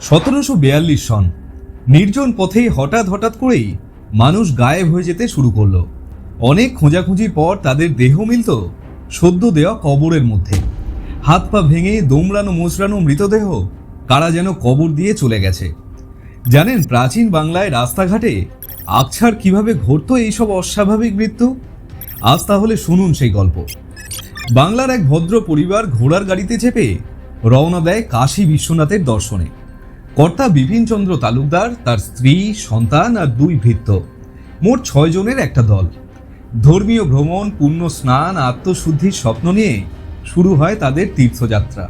সতেরোশো বিয়াল্লিশ সন, নির্জন পথে হঠাৎ হঠাৎ করেই মানুষ গায়েব হয়ে যেতে শুরু করল। অনেক খোঁজাখুঁজির পর তাদের দেহ মিলত সদ্য দেওয়া কবরের মধ্যে। হাত পা ভেঙে দোমড়ানো মোচড়ানো মৃতদেহ কারা যেন কবর দিয়ে চলে গেছে। জানেন প্রাচীন বাংলায় রাস্তাঘাটে আকছার কীভাবে ঘটতো এইসব অস্বাভাবিক মৃত্যু? আজ তাহলে শুনুন সেই গল্প। বাংলার এক ভদ্র পরিবার ঘোড়ার গাড়িতে চেপে রওনা দেয় কাশী বিশ্বনাথের দর্শনে। কর্তা বিপিনচন্দ্র তালুকদার, তার স্ত্রী, সন্তান আর দুই ভৃত্য। মোট ছয় জনের একটা দল। ধর্মীয় ভ্রমণ, পুণ্য স্নান, আত্মশুদ্ধির স্বপ্ন নিয়ে শুরু হয় তাদের তীর্থযাত্রা।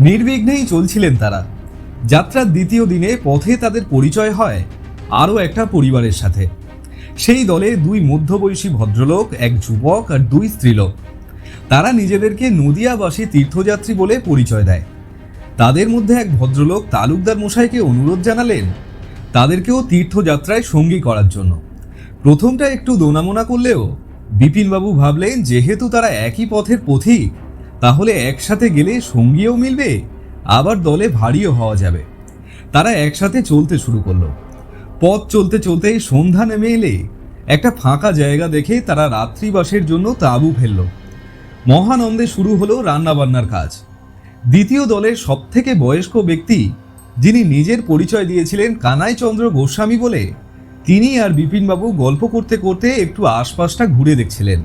নির্বিঘ্নেই চলছিলেন তারা। যাত্রার দ্বিতীয় দিনে পথে তাদের পরিচয় হয় আরও একটা পরিবারের সাথে। সেই দলে দুই মধ্যবয়সী ভদ্রলোক, এক যুবক আর দুই স্ত্রীলোক। তারা নিজেদেরকে নদিয়াবাসী তীর্থযাত্রী বলে পরিচয় দেয়। তাদের মধ্যে এক ভদ্রলোক তালুকদার মশাইকে অনুরোধ জানালেন তাদেরকেও তীর্থযাত্রায় সঙ্গী করার জন্য। প্রথমটা একটু দোনামোনা করলেও বিপিনবাবু ভাবলেন, যেহেতু তারা একই পথের পথিক, তাহলে একসাথে গেলে সঙ্গীও মিলবে, আবার দলে ভারীও হওয়া যাবে। তারা একসাথে চলতে শুরু করল। পথ চলতে চলতে সন্ধ্যা নেমে এলে একটা ফাঁকা জায়গা দেখে তারা রাত্রিবাসের জন্য তাঁবু ফেলল। মহানন্দে শুরু হলো রান্নাবান্নার কাজ। দ্বিতীয় দলের সবথেকে বয়স্ক ব্যক্তি, যিনি নিজের পরিচয় দিয়েছিলেন কানাইচন্দ্র গোস্বামী বলে, তিনি আর বিপিনবাবু গল্প করতে করতে একটু আশপাশটা ঘুরে দেখছিলেন।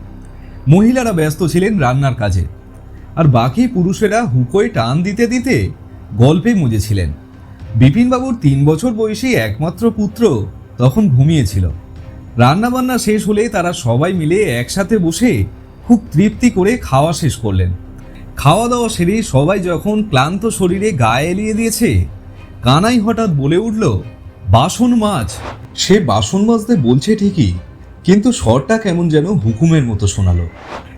মহিলারা ব্যস্ত ছিলেন রান্নার কাজে। আর বাকি পুরুষেরা হুকোয় টান দিতে দিতে গল্পে মজেছিলেন। বিপিনবাবুর তিন বছর বয়সী একমাত্র পুত্র তখন ঘুমিয়েছিল। রান্নাবান্না শেষ হলে তারা সবাই মিলে একসাথে বসে খুব তৃপ্তি করে খাওয়া শেষ করলেন। খাওয়া দাওয়া সেরে সবাই যখন ক্লান্ত শরীরে গায়ে এলিয়ে দিয়েছে, কানাই হঠাৎ বলে উঠল, বাসন মাছ সে বাসন মাজতে বলছে ঠিকই, কিন্তু স্বরটা কেমন যেন হুকুমের মতো শোনালো।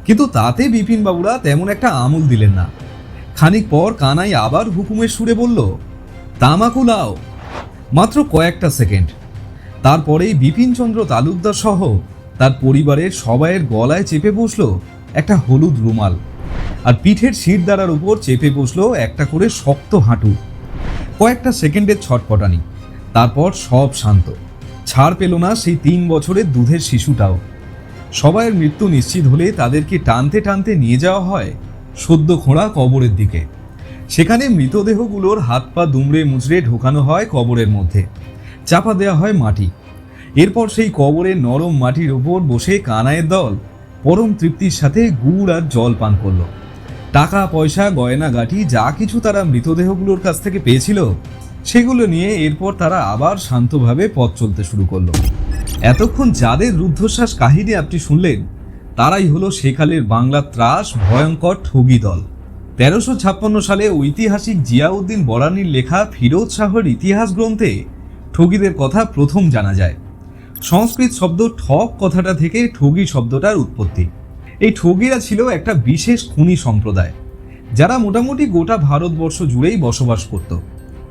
কিন্তু তাতে বিপিন বাবুরা তেমন একটা আমল দিলেন না। খানিক পর কানাই আবার হুকুমের সুরে বলল, তামাকু লাও। মাত্র কয়েকটা সেকেন্ড। তারপরেই বিপিনচন্দ্র তালুকদার সহ তার পরিবারের সবাইয়ের গলায় চেপে বসল একটা হলুদ রুমাল। আর পিঠের শির দ্বারার উপর চেপে বসল একটা করে শক্ত হাঁটু। কয়েকটা সেকেন্ডের ছটপটানি। তারপর সব শান্ত। ছাড় পেল না সেই তিন বছরের দুধের শিশুটাও। সবাইয়ের মৃত্যু নিশ্চিত হলে তাদেরকে টানতে টানতে নিয়ে যাওয়া হয় সদ্য খোঁড়া কবরের দিকে। সেখানে মৃতদেহগুলোর হাত পা দুমড়ে মুচড়ে ঢোকানো হয় কবরের মধ্যে। চাপা দেওয়া হয় মাটি। এরপর সেই কবরের নরম মাটির ওপর বসে কানায়ের দল পরম তৃপ্তির সাথে গুড় আর জল পান করল। টাকা, পয়সা, গয়না, গাঠি, যা কিছু তারা মৃতদেহগুলোর কাছ থেকে পেয়েছিল, সেগুলো নিয়ে এরপর তারা আবার শান্তভাবে পথ চলতে শুরু করল। এতক্ষণ যাদের রুদ্ধশ্বাস কাহিনী আপনি শুনলেন, তারাই হলো সেকালের বাংলা ত্রাস ভয়ঙ্কর ঠগি দল। তেরোশো ছাপ্পান্ন সালে ঐতিহাসিক জিয়াউদ্দিন বরানির লেখা ফিরোজ শাহর ইতিহাস গ্রন্থে ঠগিদের কথা প্রথম জানা যায়। সংস্কৃত শব্দ ঠক কথাটা থেকে ঠগি শব্দটার উৎপত্তি। এই ঠগিরা ছিল একটা বিশেষ খুনি সম্প্রদায়, যারা মোটামুটি গোটা ভারতবর্ষ জুড়েই বসবাস করত।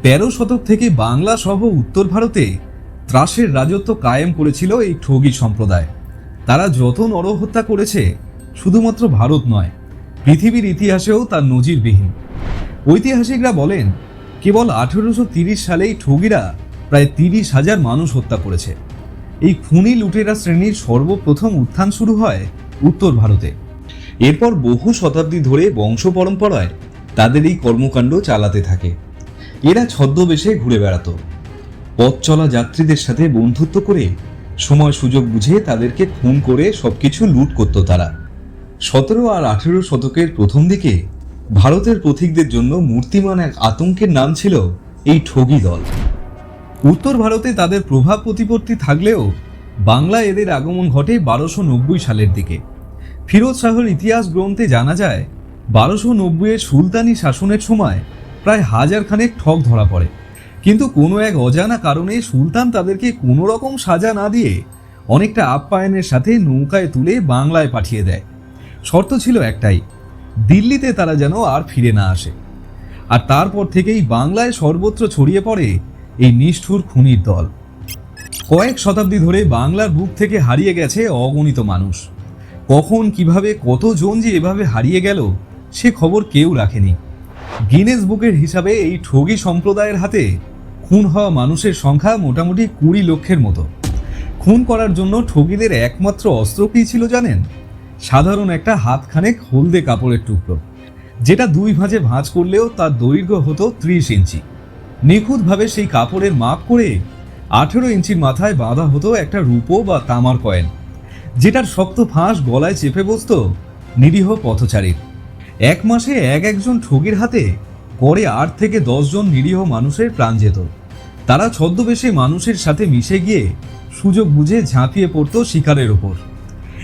তেরো শতক থেকে বাংলা সহ উত্তর ভারতে ত্রাসের রাজত্ব কায়েম করেছিল এই ঠগি সম্প্রদায়। তারা যত নরহত্যা করেছে, শুধুমাত্র ভারত নয়, পৃথিবীর ইতিহাসেও তার নজিরবিহীন। ঐতিহাসিকরা বলেন, কেবল আঠেরোশো তিরিশ সালেই ঠগিরা প্রায় তিরিশ হাজার মানুষ হত্যা করেছে। এই খুনি লুটেরা শ্রেণির সর্বপ্রথম উত্থান শুরু হয় উত্তর ভারতে। এরপর বহু শতাব্দী ধরে বংশ পরম্পরায় তাদের এই কর্মকাণ্ড চালাতে থাকে। এরা ছদ্মবেশে ঘুরে বেড়াতো। পথ চলা যাত্রীদের সাথে বন্ধুত্ব করে সময় সুযোগ বুঝে তাদেরকে খুন করে সবকিছু লুট করত তারা। সতেরো আর আঠেরো শতকের প্রথম দিকে ভারতের পথিকদের জন্য মূর্তিমান এক আতঙ্কের নাম ছিল এই ঠগি দল। উত্তর ভারতে তাদের প্রভাব প্রতিপত্তি থাকলেও বাংলা এদের আগমন ঘটে বারোশো নব্বই সালের দিকে। ফিরোজ শাহর ইতিহাস গ্রন্থে জানা যায়, বারোশো নব্বইয়ের সুলতানি শাসনের সময় প্রায় হাজার খানেক ঠক ধরা পড়ে। কিন্তু কোনো এক অজানা কারণে সুলতান তাদেরকে কোনো রকম সাজা না দিয়ে অনেকটা আপ্যায়নের সাথে নৌকায় তুলে বাংলায় পাঠিয়ে দেয়। শর্ত ছিল একটাই, দিল্লিতে তারা যেন আর ফিরে না আসে। আর তারপর থেকেই বাংলায় সর্বত্র ছড়িয়ে পড়ে এই নিষ্ঠুর খুনির দল। কয়েক শতাব্দী ধরে বাংলার বুক থেকে হারিয়ে গেছে অগণিত মানুষ। কখন, কীভাবে, কতজন যে এভাবে হারিয়ে গেল, সে খবর কেউ রাখেনি। গিনেস বুকের হিসাবে এই ঠগি সম্প্রদায়ের হাতে খুন হওয়া মানুষের সংখ্যা মোটামুটি কুড়ি লক্ষের মতো। খুন করার জন্য ঠগিদের একমাত্র অস্ত্র কী ছিল জানেন? সাধারণ একটা হাতখানেক হলদে কাপড়ের টুকরো, যেটা দুই ভাঁজে ভাঁজ করলেও তার দৈর্ঘ্য হতো ত্রিশ ইঞ্চি। নিখুঁতভাবে সেই কাপড়ের মাপ করে আঠেরো ইঞ্চির মাথায় বাঁধা হতো একটা রূপো বা তামার কয়েন, যেটার শক্ত ফাঁস গলায় চেপে বসত নিরীহ পথচারীর এক মাসে এক একজন ঠগির হাতে পরে আট থেকে জন নিরীহ মানুষের প্রাণ যেত। তারা ছদ্মবেশে মানুষের সাথে মিশে গিয়ে সুযোগ বুঝে ঝাঁপিয়ে পড়ত শিকারের ওপর।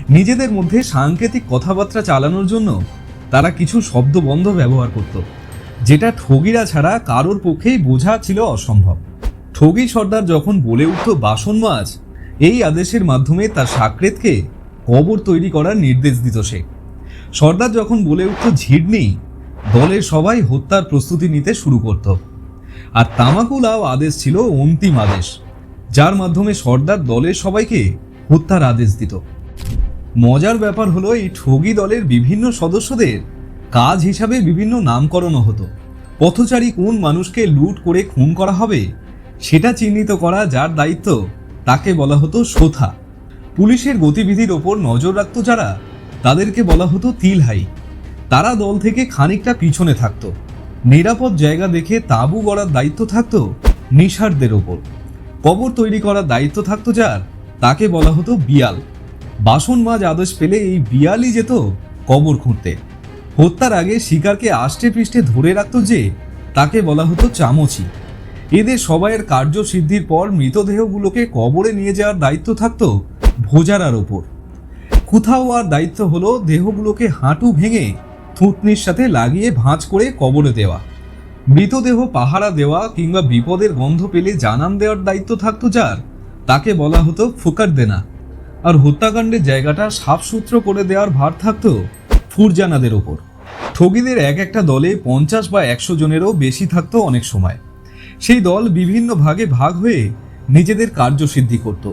নিজেদের মধ্যে সাংকেতিক কথাবার্তা চালানোর জন্য তারা কিছু শব্দবন্ধ ব্যবহার করত, যেটা ঠগিরা ছাড়া কারোর পক্ষেই বোঝা ছিল অসম্ভব। ঠগি সর্দার যখন বলে উঠত বাসন মাছ এই আদেশের মাধ্যমে তার সাকরেতকে কবর তৈরি করার নির্দেশ দিত সে। সর্দার যখন বলে উঠত ঝিডনি দলের সবাই হত্যার প্রস্তুতি নিতে শুরু করত। আর তামাকুলাও আদেশ ছিল অন্তিম আদেশ, যার মাধ্যমে সর্দার দলের সবাইকে হত্যার আদেশ দিত। মজার ব্যাপার হলো, এই ঠগি দলের বিভিন্ন সদস্যদের কাজ হিসাবে বিভিন্ন নামকরণও হতো। পথচারী কোন মানুষকে লুট করে খুন করা হবে সেটা চিহ্নিত করা যার দায়িত্ব, তাকে বলা হতো সোথা। পুলিশের গতিবিধির ওপর নজর রাখত যারা, তাদেরকে বলা হতো তিলহাই। তারা দল থেকে খানিকটা পিছনে থাকতো। নিরাপদ জায়গা দেখে তাঁবু গড়ার দায়িত্ব থাকতো নিষারদের ওপর। কবর তৈরি করার দায়িত্ব থাকতো যার, তাকে বলা হতো বিয়াল। বাসন মাছ আদেশ পেলে এই বিয়ালই যেত কবর খুঁড়তে। হত্যার আগে শিকারকে আষ্টে পৃষ্ঠে ধরে রাখত যে, তাকে বলা হতো চামচি। এদের সবাইয়ের কার্যসিদ্ধির পর মৃতদেহগুলোকে কবরে নিয়ে যাওয়ার দায়িত্ব থাকতো ভোজারার ওপর। কোথাও আর দায়িত্ব হলো দেহগুলোকে হাঁটু ভেঙে থুতনির সাথে লাগিয়ে ভাঁজ করে কবরে দেওয়া। মৃতদেহ পাহারা দেওয়া কিংবা বিপদের গন্ধ পেলে জানান দেওয়ার দায়িত্ব থাকতো যার, তাকে বলা হতো ফুকার দেনা। আর হত্যাকাণ্ডের জায়গাটা সাফসূত্র করে দেওয়ার ভার থাকতো ফুরজানাদের ওপর। ঠগিদের এক একটা দলে পঞ্চাশ বা একশো জনেরও বেশি থাকতো অনেক সময়। সেই দল বিভিন্ন ভাগে ভাগ হয়ে নিজেদের কার্যসিদ্ধি করত।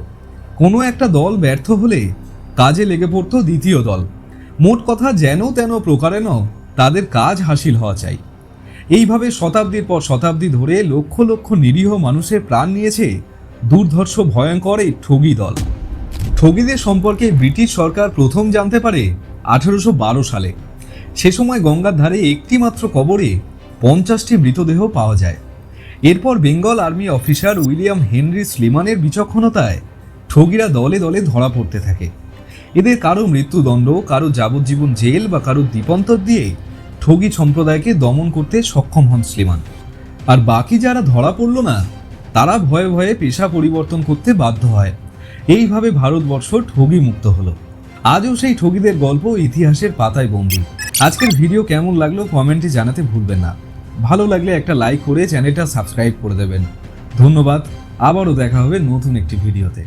কোনো একটা দল ব্যর্থ হলে কাজে লেগে পড়তো দ্বিতীয় দল। মোট কথা যেন তেন প্রকারেণ তাদের কাজ হাসিল হওয়া চাই। এইভাবে শতাব্দীর পর শতাব্দী ধরে লক্ষ লক্ষ নিরীহ মানুষের প্রাণ নিয়েছে দুর্ধর্ষ, ভয়ঙ্কর এই ঠগি দল। ঠগিদের সম্পর্কে ব্রিটিশ সরকার প্রথম জানতে পারে আঠারোশো বারো সালে। সে সময় গঙ্গার ধারে একটি মাত্র কবরে পঞ্চাশটি মৃতদেহ পাওয়া যায়। এরপর Bengal army officer William Henry স্লিমানের বিচক্ষণতায় ঠগিরা দলে দলে ধরা পড়তে থাকে। এদের কারও মৃত্যুদণ্ড, কারও যাবজ্জীবন জেল বা কারও দ্বীপান্তর দিয়ে ঠগি সম্প্রদায়কে দমন করতে সক্ষম হন স্লিমান। আর বাকি যারা ধরা পড়ল না, তারা ভয়ে ভয়ে পেশা পরিবর্তন করতে বাধ্য হয়। এইভাবে ভারতবর্ষ ঠগি মুক্ত হলো। আজও সেই ঠগিদের গল্প ইতিহাসের পাতায় বন্দী। আজকের ভিডিও কেমন লাগল কমেন্টে জানাতে ভুলবেন না। ভালো লাগলে একটা লাইক করে চ্যানেলটা সাবস্ক্রাইব করে দেবেন। ধন্যবাদ, আবারও দেখা হবে নতুন একটি ভিডিওতে